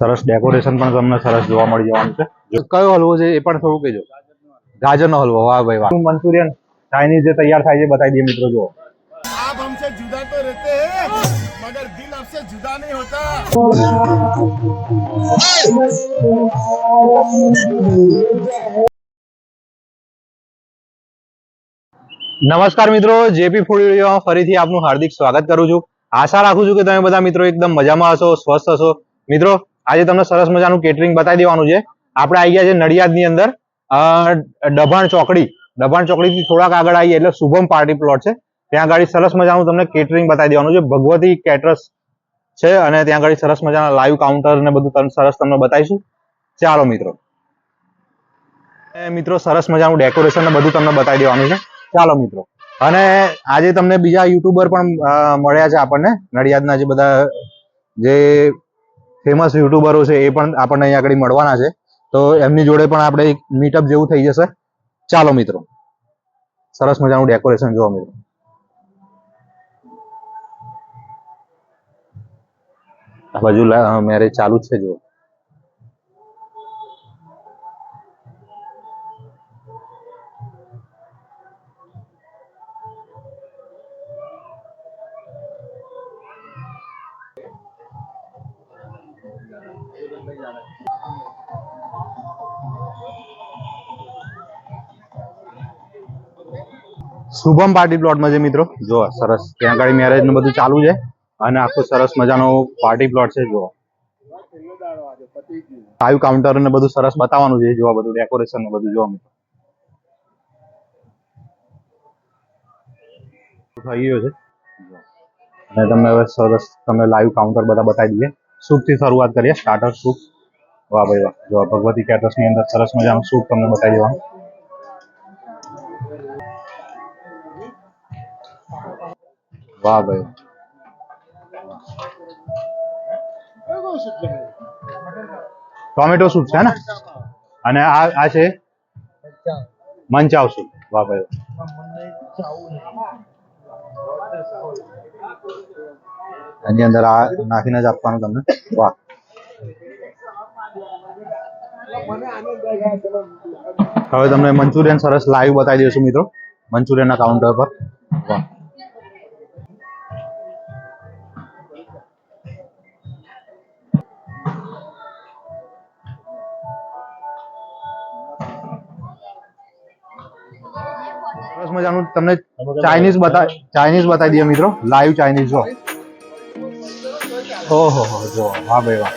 સરસ ડેકોરેશન પણ તમને સરસ જોવા મળી જવાનું છે. કયો હલવો છે એ પણ થોડું કહેજો. ગાજરનો હલવો વાહ ભાઈ વાહ. મંચુરિયન ચાઇનીઝ જે તૈયાર થાય છે બતાવી દઈએ મિત્રો જો નમસ્કાર મિત્રો જેપી ફૂડ વિડીયોમાં ફરીથી આપનું હાર્દિક સ્વાગત કરું છું. આશા રાખું છું કે તમે બધા મિત્રો એકદમ મજામાં હશો સ્વસ્થ હશો. મિત્રો આજે તમને સરસ મજાનું કેટરિંગ બતાવી દેવાનું છે. આપણે આવી ગયા છે નડિયાદની અંદર ડભાણ ચોકડી. ડભાણ ચોકડીથી થોડાક આગળ આવીએ એટલે શુભમ પાર્ટી પ્લોટ છે. ત્યાં આગળ સરસ મજાનું તમને કેટરિંગ બતાવી દેવાનું છે. ભગવતી કેટરસ છે અને ત્યાં આગળ સરસ મજાના લાઈવ કાઉન્ટર ને બધું સરસ તમને બતાવીશું. ચાલો મિત્રો. મિત્રો સરસ મજાનું ડેકોરેશન ને બધું તમને બતાવી દેવાનું છે. ચાલો મિત્રો. અને આજે તમને બીજા યુટ્યુબર પણ મળ્યા છે આપણને. નડિયાદના જે બધા જે ફેમસ યુટ્યુબરો છે, એ પણ આપણને અહીંયા આગળ મળવાના છે. તો એમની જોડે પણ આપણે એક મીટઅપ જેવું થઈ જશે. ચાલો મિત્રો. સરસ મજાનું ડેકોરેશન જોવા મિત્રો આ બાજુ મેરેજ ચાલુ જ છે જો શુભમ પાર્ટી પ્લોટમાં છે મિત્રો. જો સરસ. ત્યાં આગળ મેરેજ ને બધું ચાલુ છે અને આખું સરસ મજાનો પાર્ટી પ્લોટ છે જો લાઈવ કાઉન્ટર ને બધું સરસ બતાવવાનું છે જોવા બધું ડેકોરેશન ને બધું જોવા મિત્રો. થઈ ગયો છે. અને તમને હવે સરસ તમને લાઈવ કાઉન્ટર બધા બતાવી દઈએ. સૂપથી શરૂઆત કરીએ સ્ટાર્ટર સૂપ વાહ ભાઈ વાહ. જો ભગવતી કેટરસની અંદર સરસ મજાનું સૂપ તમને બતાવી દેવાનું વાહ ભાઈ ટોમેટો સૂપ છે ને? અને આ આ છે? મંચાવ સૂપ વાહ ભાઈ એની અંદર આ નાખીને જ આપવાનું તમને. વાહ. હવે તમને મંચુરિયન સરસ લાઈવ બતાવી દઈશું મિત્રો. મંચુરિયન ના કાઉન્ટર પર તમને ચાઇનીઝ બતા ચાઇનીઝ બતાવી દઈએ મિત્રો. લાઈવ ચાઇનીઝ જો. ઓહો જો વાહ ભાઈ, વાહ.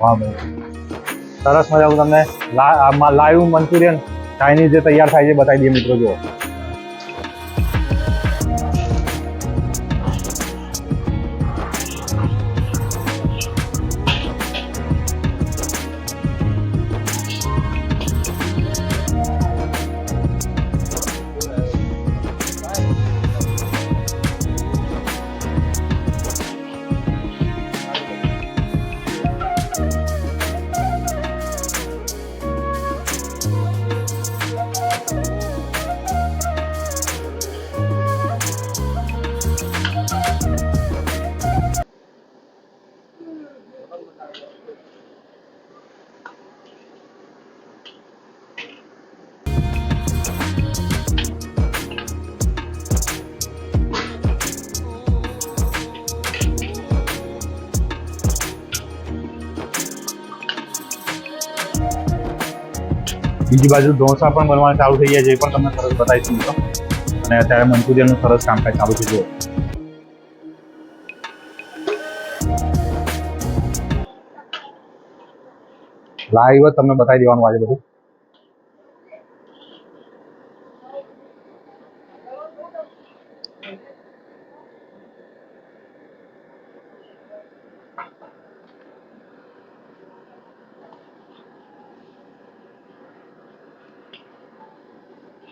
વાહ ભાઈ. સરસ મજાનું તમને લાઈવ મંચુરિયન ચાઇનીઝ જે તૈયાર થાય છે બતાવી દઈએ મિત્રો જો બીજી બાજુ ઢોસા પણ બનવાના ચાલુ થઈ ગયા છે, એ પણ તમને સરસ બતાવીશું મિત્રો. અને અત્યારે મંચુરિયનનું સરસ કામકાજ ચાલુ છે, જુઓ. લાઈવ તમને બતાવી દેવાનું આજે બધું.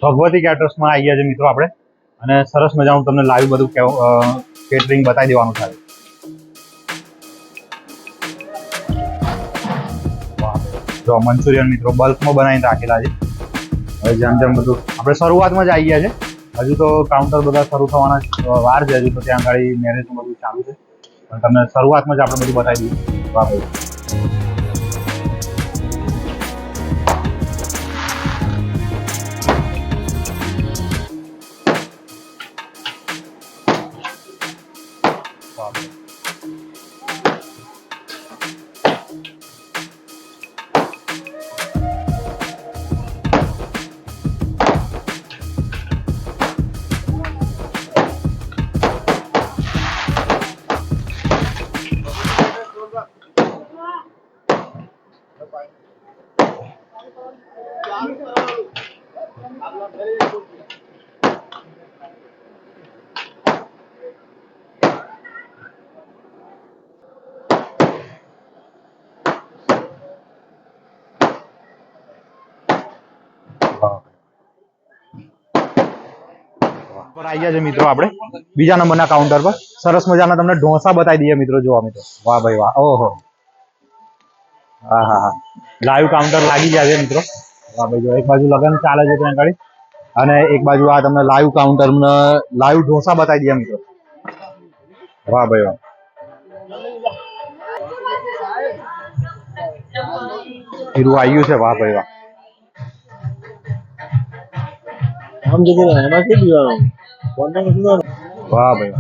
ભગવતી કેટર્સમાં આવી છે મિત્રો આપણે. અને સરસ મજાનું તમને લાઈવ બધું કેટરિંગ બતાવી દેવાનું થાય. જો, મંચુરિયન મિત્રો બલ્કમાં બનાવીને રાખેલા છે. હવે જેમ જેમ બધું આપણે શરૂઆતમાં જ આવી ગયા છે હજુ તો કાઉન્ટર બધા શરૂ થવાના વાર છે. હજુ તો ત્યાં આગળ મેરેજનું બધું ચાલુ છે. પણ તમને શરૂઆતમાં જ આપણે બધું બતાવી દઈએ. પર આવી ગયા મિત્રો આપણે. બીજા નંબરના કાઉન્ટર પર. સરસ મજાના તમને ઢોસા બતાવી દઈએ મિત્રો, જોવા મિત્રો. વાહ ભાઈ વાહ. ઓહો. હા હા લાઈવ કાઉન્ટર લાગી ગયા છે મિત્રો. વાહ ભાઈ જો એક બાજુ લગન ચાલે છે ત્યાં આગળ. અને એક બાજુ આ તમને લાઈવ કાઉન્ટર લાઈવ ઢોસા બતાવી દઈએ મિત્રો. વાહ ભાઈ વાહ. ખીરું આવ્યું છે. વાહ ભાઈ વાહ. આમ એમાં શું પીવાનું. વાહ ભાઈ.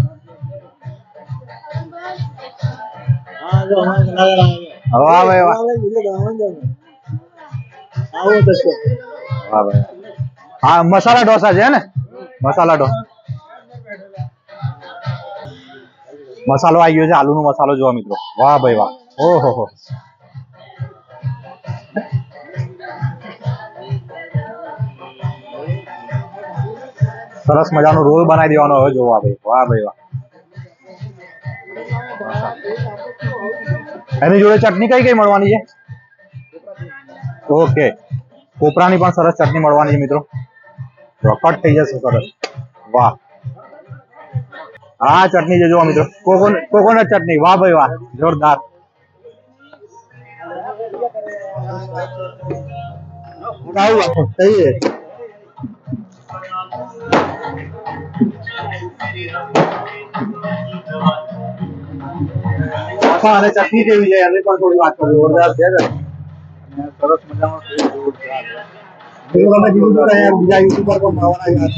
હા મસાલા ઢોસા છે ને? મસાલા ઢોસા મસાલો આવી ગયો છે આલુ નો મસાલો જોવા મિત્રો. વાહ ભાઈ, વાહ. ઓહો, હો. સરસ મજાનો રોલ બનાવી દેવાનો હવે જોવા ભાઈ વાહ ભાઈ વાહ. એની જોડે ચટણી કઈ કઈ મળવાની છે? ઓકે. કોપરાની પણ સરસ ચટણી મળવાની છે મિત્રો. રોકટ થઈ જશે સરસ. વાહ. હા ચટણી છે જોવા મિત્રો. કોકોનટ ચટણી. વાહ ભાઈ વાહ. જોરદાર. આવું થઈ અને ચટણી કેવી છે? એની પણ થોડી વાત કરવી જોરદાર છે સરસ મજાનો તમે કીધું હતું બીજા યુટ્યુબર પણ મળવાના.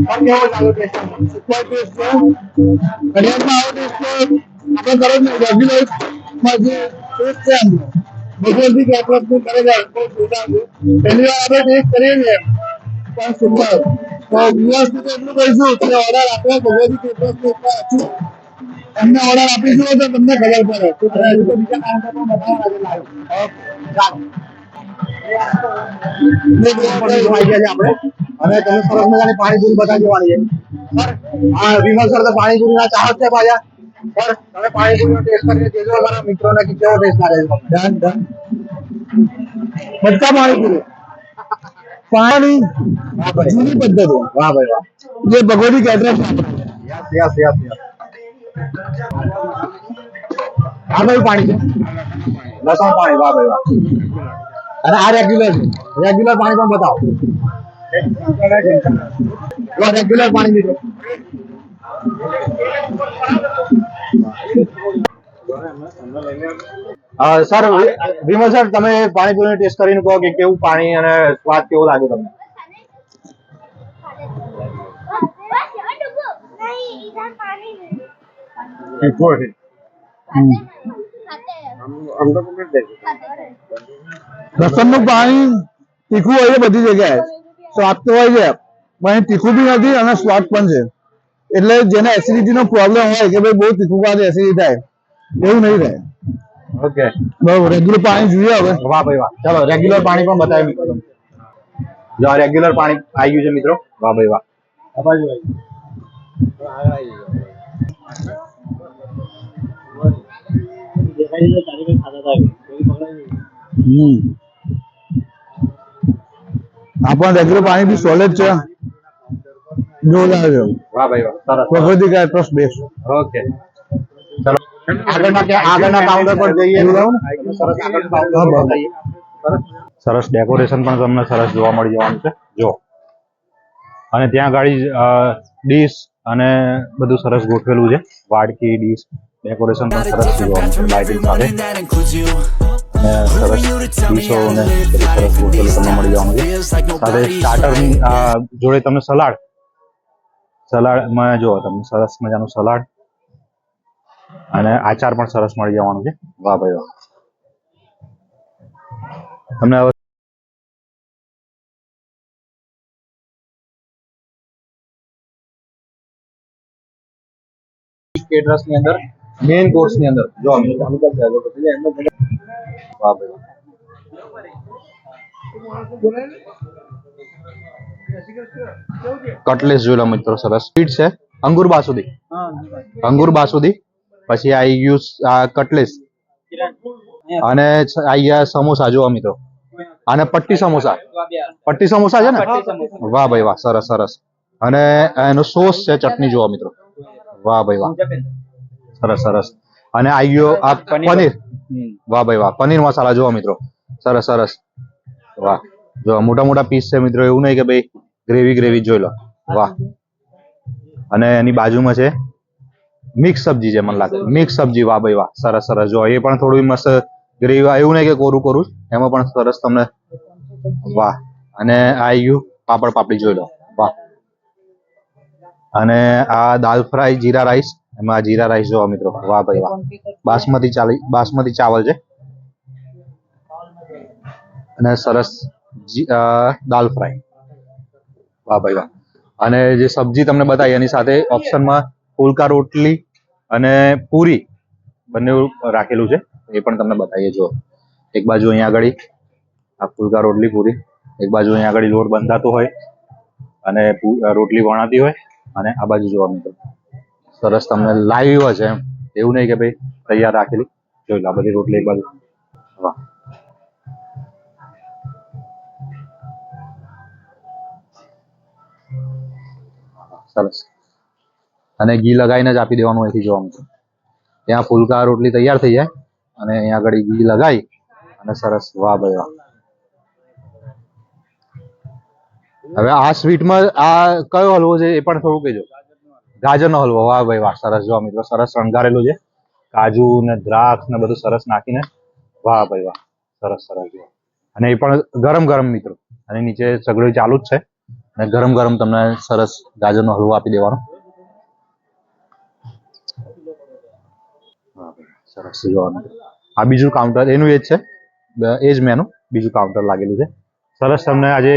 પણ કેવો ચાલુ ટેસ્ટ કડિયામાં આવો ટેસ્ટ આપણે તરત રેગ્યુલર જે ટેસ્ટ છે એમનો ભગવતી કેટરસનું કરેલા કોઈ જોતા છે. પહેલી વાર આપણે ટેસ્ટ કરીએ ને પણ સુપર તો વ્યુઅર્સ ને એટલું કહીશું કે ઓર્ડર આપણે અચૂક એમને ઓર્ડર આપીશું તો તમને ખબર પડે. તો બીજા ને આપણે અને તમે સરસ મજાની પાણીપુરી બતાવી દેવાની છે. આ વિમલ સર તો પાણીપુરીના ચાહક છે પાછા. સર તમે પાણીપુરીનો ટેસ્ટ કરીને કહેજો અમારા મિત્રોને કે કેવો ટેસ્ટ લાગે છે તમને ડન ડન બધા પાણીપુરી પાણી વાહ ભાઈ જૂની પદ્ધતિ વાહ ભાઈ વાહ જે Bhagwati caterers yes yes yes yes આ કયું પાણી છે લસણ પાણી વાહ ભાઈ વાહ અને આ રેગ્યુલર છે રેગ્યુલર પાણી પણ બતાવો રેગ્યુલર પાણી મિત્રો સર વિમલ સર, તમે પાણીપુરી ટેસ્ટ કરીને કહો કે કેવું પાણી અને સ્વાદ કેવો લાગે તમને? નું પાણી તીખું હોય છે બધી જગ્યાએ. સ્વાદ તો હોય છે, પણ તીખું બી નથી અને સ્વાદ પણ છે. એટલે જેને એસિડિટી નો પ્રોબ્લેમ હોય કે ભાઈ બહુ તીખું ખાવાથી એસિડિટી થાય, એવું નહીં થાય. ઓકે બરોબર રેગ્યુલર પાણી જોઈએ હવે. વાહ ભાઈ વાહ. ચલો રેગ્યુલર પાણી પણ બતાવી. મિત્રો જો રેગ્યુલર પાણી આવી ગયું છે મિત્રો. વાહ ભાઈ વાહ. દેખાય છે ચાલી કઈ ખાતા હતા કોઈ પકડાય નહીં. હમ. આ રેગ્યુલર પાણી બી સોલેડ છે. જોરદાર છે. વાહ ભાઈ વાહ. સરસ ભગવતી કા ટ્રસ્ટ બેસ્ટ ઓકે આગળના કે- આગળના કાઉન્ટર પર જઈએ. સરસ ડેકોરેશન પણ તમને સરસ જોવા મળી જવાનું છે. જો. અને ત્યાં ગાડી ડીશ અને બધું સરસ ગોઠવેલું છે. વાડકી ડીશ ડેકોરેશન પણ સરસ જોવાનું છે. લાઇટિંગ સાથે. અને સરસ ડીશો સરસ ગોઠવેલું તમને મળી જવાનું છે. સાથે સ્ટાર્ટરની જોડે તમને સલાડ. સલાડમાં જો તમને સરસ મજાનું સલાડ અને આચાર પણ સરસ મળી જવાનું છે. વાહ ભાઈ વાહ. તમને હવે કેટરસની અંદર મેઇન કોર્સની અંદર. જો અમે વાહ ભાઈ વાહ. કટલેસ જોઈ લો મિત્રો સરસ. સ્વીટ છે. અંગુર બાસુદી. અંગુર બાસુદી. પછી આવી ગયું આ કટલેસ. અને છ- સમોસા જોવા મિત્રો. અને પટ્ટી સમોસા. પટ્ટી સમોસા છે ને? વાહ ભાઈ વાહ સરસ સરસ. અને એનો સોસ છે ચટણી જોવા મિત્રો. વાહ ભાઈ વાહ. સરસ સરસ. અને આવી ગયો આ પનીર. વાહ ભાઈ વાહ પનીર મસાલા જોવા મિત્રો. સરસ સરસ. વાહ. જો મોટા મોટા પીસ છે મિત્રો એવું નહીં કે ભાઈ ગ્રેવી ગ્રેવી જોઈ લો. વાહ. અને એની બાજુમાં છે મિક્સ સબ્જી છે, મને લાગે. મિક્સ સબ્જી, વાહ ભાઈ વાહ, સરસ સરસ. જો એ પણ થોડું મસ્ત ગ્રેવી એવું નહીં કે કોરું કોરું એમાં પણ સરસ તમને વાહ. અને આ ગયું પાપડ પાપડી, જોઈ લો. વાહ. અને આ દાલ ફ્રાય જીરા રાઈસ. એમાં જીરા રાઈસ જોવા મિત્રો. વાહ ભાઈ વાહ. બાસમતી ચાલી, બાસમતી ચાવલ છે. અને સરસ દાલ ફ્રાય. વાહ ભાઈ વાહ. અને જે સબ્જી તમને બતાવી, એની સાથે ઓપ્શનમાં ફુલકા રોટલી અને પૂરી બંને રાખેલું છે. એ પણ તમને બતાવીએ. જો એક બાજુ અહીંયા આગળ આ ફુલકા રોટલી પૂરી. એક બાજુ અહીંયા આગળ લોટ બંધાતો હોય અને રોટલી વણાતી હોય અને આ બાજુ જોવા મિત્રો સરસ તમને લાઈવ છે એમ. એવું નહીં કે ભાઈ તૈયાર રાખેલી. જોઈ લો બધી રોટલી એક બાજુ. વાહ. સરસ. અને ઘી લગાવીને જ આપી દેવાનું અહીંથી જોવા મળશે ત્યાં ફુલકા રોટલી તૈયાર થઈ જાય અને અહીંયા આગળ ઘી લગાવી અને સરસ વાહ ભાઈ વાહ. હવે આ સ્વીટમાં આ કયો હલવો છે એ પણ થોડું કહેજો. ગાજરનો હલવો, વાહ ભાઈ વાહ, સરસ જોવા મિત્રો, સરસ શણગારેલું છે. કાજુ ને દ્રાક્ષ ને બધું સરસ નાખીને, વાહ ભાઈ વાહ, સરસ સરસ જોવા અને એ પણ ગરમ ગરમ મિત્રો. અને નીચે સગડી ચાલુ જ છે. અને ગરમ ગરમ તમને સરસ ગાજરનો હલવો આપી દેવાનો. વાહ જોવા માટે આ બીજું કાઉન્ટર એનું એ જ છે. એ જ મેનું બીજું કાઉન્ટર લાગેલું છે. સરસ, તમને આજે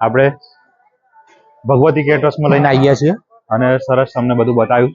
આપણે ભગવતી કેટર્સમાં લઈને આવી ગયા છીએ અને સરસ તમને બધું બતાવ્યું.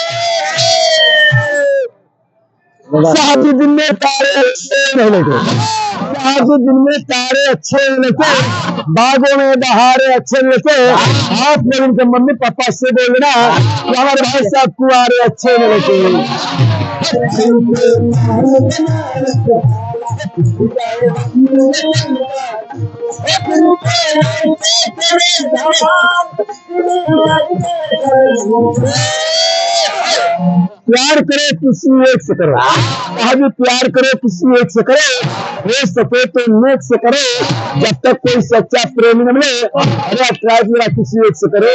दिन में तारे अच्छे नहीं लगे साहब दिन में तारे अच्छे नहीं लगे बागों में बहारे अच्छे नहीं लगे हाथ में उनके मम्मी पापा से बोलना कि हमारे भाई साहब कुआरे अच्छे नहीं लगे प्यार करो किसी एक से करो कहा भी प्यार करो किसी एक से करो हो सके तो नेक से करो जब तक कोई सच्चा प्रेमी न मिले अरे ट्राई मेरा किसी एक से करो